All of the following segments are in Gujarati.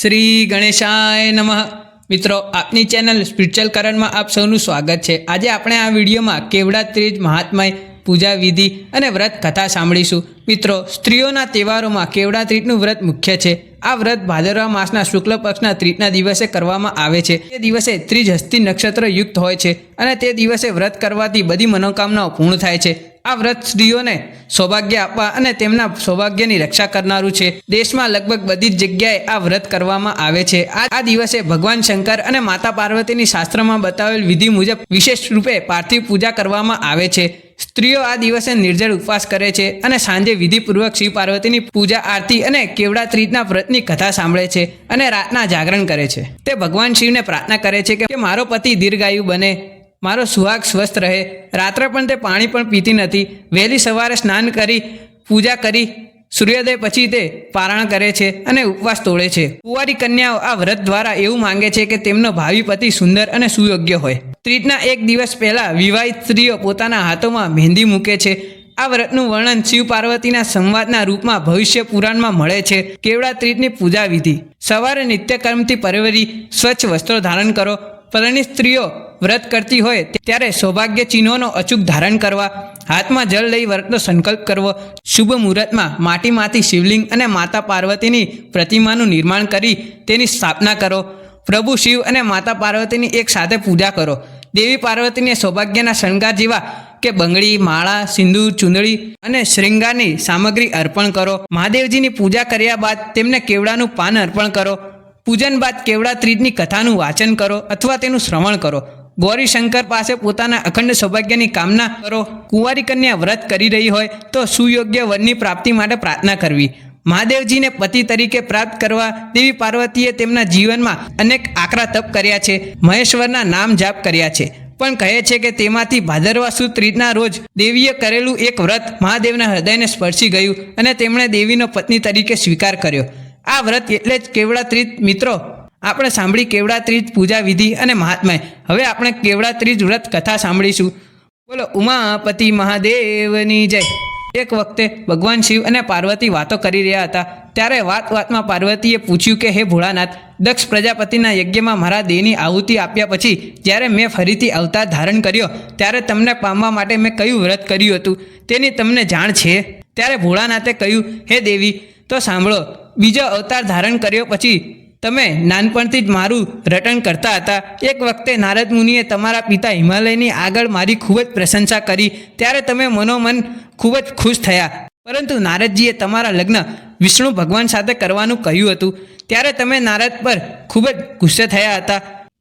શ્રી ગણેશાય નમઃ. મિત્રો, આપની ચેનલ સ્પિરિચ્યુઅલ કરણમાં આપ સૌનું સ્વાગત છે. આજે આપણે આ વિડીયોમાં કેવડા ત્રીજ મહાત્માય પૂજા વિધિ અને વ્રત કથા સાંભળીશું. મિત્રો, સ્ત્રીઓના તહેવારોમાં કેવડા ત્રીજનું વ્રત મુખ્ય છે? આ વ્રત ભાદરવા માસના શુક્લ પક્ષના ત્રીજના દિવસે કરવામાં આવે છે. તે દિવસે ત્રીજ હસ્તી નક્ષત્ર યુક્ત હોય છે અને તે દિવસે વ્રત કરવાથી બધી મનોકામનાઓ પૂર્ણ થાય છે. આ વ્રત સ્ત્રીઓને સૌભાગ્ય આપવા અને તેમના સૌભાગ્યની રક્ષા કરનારું છે. દેશમાં લગભગ બધી જ જગ્યાએ આ વ્રત કરવામાં આવે છે. આ દિવસે ભગવાન શંકર અને માતા પાર્વતીની શાસ્ત્રમાં બતાવેલ વિધિ મુજબ વિશેષ રૂપે પાર્થિવ પૂજા કરવામાં આવે છે. સ્ત્રીઓ આ દિવસે નિર્જળ ઉપવાસ કરે છે અને સાંજે વિધિપૂર્વક શિવ પાર્વતીની પૂજા આરતી અને કેવડા ત્રીજના વ્રતની કથા સાંભળે છે અને રાતના જાગરણ કરે છે. તે ભગવાન શિવને પ્રાર્થના કરે છે કે મારો પતિ દીર્ઘાયુ બને. મારો સુહાગ સ્વસ્થ રહે. રાત્રે પણ તે પાણી પણ પીતી નથી. વહેલી સવારે સ્નાન કરી, પૂજા કરી, સૂર્યોદય પછી તે પારણ કરે છે અને ઉપવાસ તોડે છે. કુંવારી કન્યાઓ આ વ્રત દ્વારા એવું માંગે છે કે તેમનો ભાવિ પતિ સુંદર અને સુયોગ્ય હોય. ત્રીજના એક દિવસ પહેલા વિવાહિત સ્ત્રીઓ પોતાના હાથોમાં મહેંદી મૂકે છે. આ વ્રતનું વર્ણન શિવ પાર્વતીના સંવાદના રૂપમાં ભવિષ્ય પુરાણમાં મળે છે. કેવડા ત્રીજની પૂજા વિધિ. સવારે નિત્યકર્મથી પરવરી, સ્વચ્છ વસ્ત્રો ધારણ કરો. પરણી સ્ત્રીઓ વ્રત કરતી હોય ત્યારે સૌભાગ્ય ચિહ્નોનો અચૂક ધારણ કરવા, હાથમાં જળ લઈ વ્રતનો સંકલ્પ કરવો, શુભ મુહૂર્તમાં માટીમાંથી શિવલિંગ અને માતા પાર્વતીની પ્રતિમાનું નિર્માણ કરી તેની સ્થાપના કરો. પ્રભુ શિવ અને માતા પાર્વતીની એક સાથે પૂજા કરો. દેવી પાર્વતીને સૌભાગ્યના શણગાર જેવા કે બંગડી, માળા, સિંદૂર, ચૂંદડી અને શ્રૃંગારની સામગ્રી અર્પણ કરો. મહાદેવજીની પૂજા કર્યા બાદ તેમને કેવડાનું પાન અર્પણ કરો. પૂજન બાદ કેવડા ત્રીજની કથાનું વાંચન કરો અથવા તેનું શ્રવણ કરો. ગૌરી શંકર પાસે પોતાના અખંડ સૌભાગ્યની કામના કરો. કુંવારી કન્યા વ્રત કરી રહી હોય તો સુયોગ્ય વરની પ્રાપ્તિ માટે પ્રાર્થના કરવી. મહાદેવજીને પતિ તરીકે પ્રાપ્ત કરવા દેવી પાર્વતીએ તેમના જીવનમાં અનેક આકરા તપ કર્યા છે, મહેશ્વરના નામ જાપ કર્યા છે. પણ કહે છે કે તેમાંથી ભાદરવા સુદ ત્રીજના રોજ દેવીએ કરેલું એક વ્રત મહાદેવના હૃદયને સ્પર્શી ગયું અને તેમણે દેવીનો પત્ની તરીકે સ્વીકાર કર્યો. આ વ્રત એટલે જ કેવડા ત્રીજ મિત્રો આપણે સાંભળી કેવડા ત્રીજ પૂજા વિધિ અને મહાત્મય. હવે આપણે કેવડા ત્રીજ વ્રત કથા સાંભળીશું. બોલો, ઉમાપતિ મહાદેવની જય. એક વખતે ભગવાન શિવ અને પાર્વતી વાતો કરી રહ્યા હતા. ત્યારે વાત વાતમાં પાર્વતીએ પૂછ્યું કે, હે ભોળાનાથ, દક્ષ પ્રજાપતિના યજ્ઞમાં મારા દેહની આહુતિ આપ્યા પછી જ્યારે મેં ફરીથી અવતાર ધારણ કર્યો, ત્યારે તમને પામવા માટે મેં કયું વ્રત કર્યું હતું? તેની તમને જાણ છે? ત્યારે ભોળાનાથે કહ્યું, હે દેવી, તો સાંભળો, બીજો અવતાર ધારણ કર્યો પછી તમે નાનપણથી જ મારું રટણ કરતા હતા. એક વખતે નારદ મુનિએ તમારા પિતા હિમાલયની આગળ મારી ખૂબ જ પ્રશંસા કરી. ત્યારે તમે મનોમન ખૂબ જ ખુશ થયા. પરંતુ નારદજીએ તમારા લગ્ન વિષ્ણુ ભગવાન સાથે કરવાનું કહ્યું હતું. ત્યારે તમે નારદ પર ખૂબ જ ગુસ્સે થયા હતા.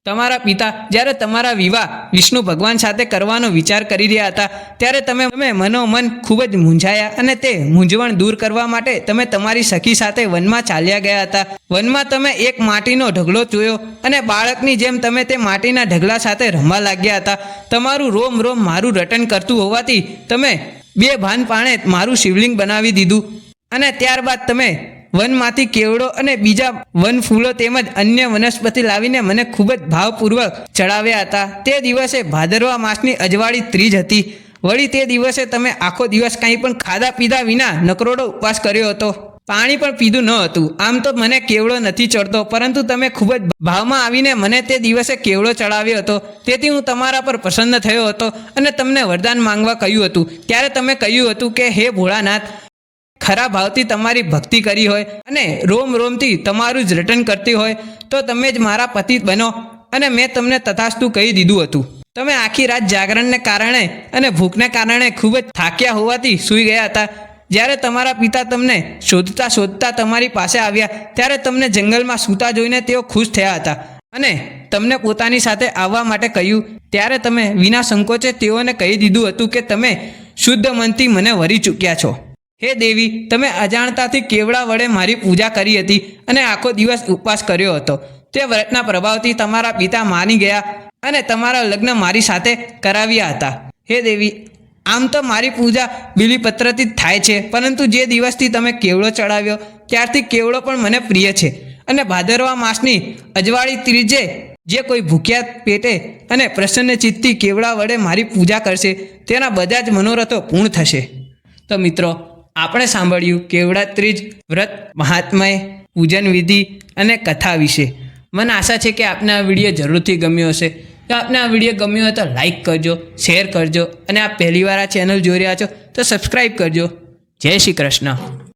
તમારા પિતા, જ્યારે તમારા વિવાહ વિષ્ણુ ભગવાન સાથે કરવાનો વિચાર કરી રહ્યા હતા, ત્યારે તમે તમે મનોમન ખૂબ જ મૂંઝાયા અને તે મૂંઝવણ દૂર કરવા માટે તમે તમારી સખી સાથે વનમાં ચાલ્યા ગયા હતા. વનમાં તમે એક માટીનો ઢગલો જોયો અને બાળકની જેમ તમે તે માટીના ઢગલા સાથે રમવા લાગ્યા હતા. તમારું રોમ રોમ મારું રટન કરતું હોવાથી તમે બે ભાન પાણે મારું શિવલિંગ બનાવી દીધું. અને ત્યારબાદ તમે વનમાંથી કેવડો અને બીજા વન ફૂલો તેમજ અન્ય વનસ્પતિ લાવીને મને ખૂબ જ ભાવપૂર્વક ચડાવ્યા હતા. તે દિવસે ભાદરવા માસની અજવાળી ત્રીજ હતી. વળી તે દિવસે તમે આખો દિવસ કાંઈ પણ ખાધા પીધા વિના નકરોડો ઉપવાસ કર્યો હતો. પાણી પણ પીધું ન હતું. આમ તો મને કેવડો નથી ચડતો, પરંતુ તમે ખૂબ જ ભાવમાં આવીને મને તે દિવસે કેવડો ચડાવ્યો હતો. તેથી હું તમારા પર પ્રસન્ન થયો હતો અને તમને વરદાન માંગવા કહ્યું હતું. ત્યારે તમે કહ્યું હતું કે, હે ભોળાનાથ ખરા ભાવથી તમારી ભક્તિ કરી હોય અને રોમ રોમથી તમારું જ રટન કરતી હોય, તો તમે જ મારા પતિ બનો અને મેં તમને તથાસ્તુ કહી દીધું હતું. તમે આખી રાત જાગરણને કારણે અને ભૂખને કારણે ખૂબ જ થાક્યા હોવાથી સૂઈ ગયા હતા. જ્યારે તમારા પિતા તમને શોધતા શોધતા તમારી પાસે આવ્યા, ત્યારે તમને જંગલમાં સૂતા જોઈને તેઓ ખુશ થયા હતા અને તમને પોતાની સાથે આવવા માટે કહ્યું. ત્યારે તમે વિના સંકોચે તેઓને કહી દીધું હતું કે તમે શુદ્ધ મનથી મને વરી ચૂક્યા છો. હે દેવી, તમે અજાણતાથી કેવડા વડે મારી પૂજા કરી હતી અને આખો દિવસ ઉપવાસ કર્યો હતો. તે વ્રતના પ્રભાવથી તમારા પિતા માની ગયા અને તમારા લગ્ન મારી સાથે કરાવ્યા હતા. હે દેવી, આમ તો મારી પૂજા બિલીપત્રથી જ થાય છે, પરંતુ જે દિવસથી તમે કેવડો ચડાવ્યો, ત્યારથી કેવડો પણ મને પ્રિય છે. અને ભાદરવા માસની અજવાળી ત્રીજે જે કોઈ ભૂખ્યા પેટે અને પ્રસન્ન ચિત્તથી કેવડા વડે મારી પૂજા કરશે, તેના બધા જ મનોરથો પૂર્ણ થશે. તો મિત્રો આપણે સાંભળ્યું કેવડાત્રીજ વ્રત, મહાત્મય, પૂજન વિધિ અને કથા વિશે. મને આશા છે કે આપને આ વીડિયો જરૂરથી ગમ્યો હશે. તો આપને આ વીડિયો ગમ્યો હોય તો લાઈક કરજો, શેર કરજો અને આપ પહેલીવાર આ ચેનલ જોઈ રહ્યા છો તો સબસ્ક્રાઈબ કરજો. જય શ્રી કૃષ્ણ.